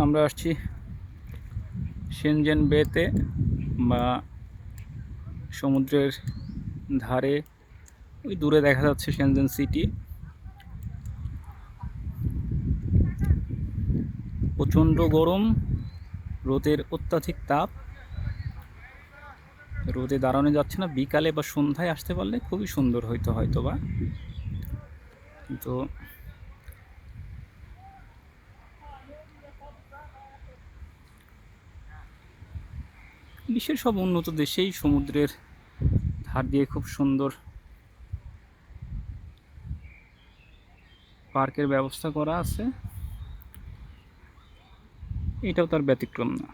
আমরা আসছি সেনজেন বেতে বা সমুদ্রের ধারে, ওই দূরে দেখা যাচ্ছে সেনজেন সিটি। প্রচণ্ড গরম, রোদের অত্যাধিক তাপ। রোদে দাঁড়ানো যাচ্ছে না, বিকালে বা সন্ধ্যায় আসতে পারলে খুবই সুন্দর হইতো হয়তো বা কিন্তু বিশ্বের সব উন্নত দেশেই সমুদ্রের ধার দিয়ে খুব সুন্দর পার্কের ব্যবস্থা করা আছে। এটাও তার ব্যতিক্রম না।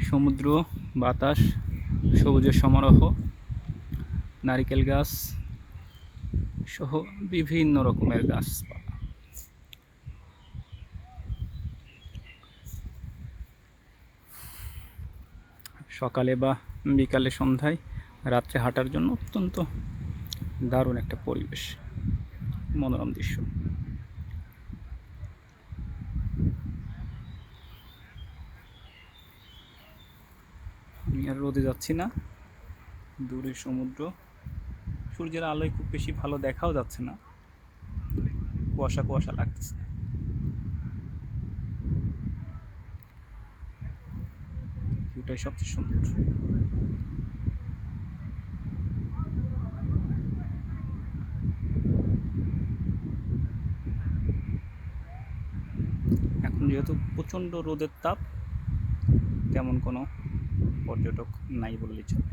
সমুদ্র, বাতাস, সবুজের সমারোহ, নারিকেল গাছ সহ বিভিন্ন রকমের গাছপালা। সকালে বা বিকালে সন্ধ্যায় রাত্রে হাঁটার জন্য অত্যন্ত দারুণ একটা পরিবেশ, মনোরম দৃশ্য। আমি আর রোদে যাচ্ছি না। দূরে সমুদ্র। সূর্যের আলোয় খুব বেশি ভালো দেখাও যাচ্ছে না। কুয়াশা কুয়াশা লাগছে ভিউটাই সবচেয়ে সুন্দর। এখন যেহেতু প্রচণ্ড রোদের তাপ তেমন কোনো পর্যটক নাই বললেই চলে।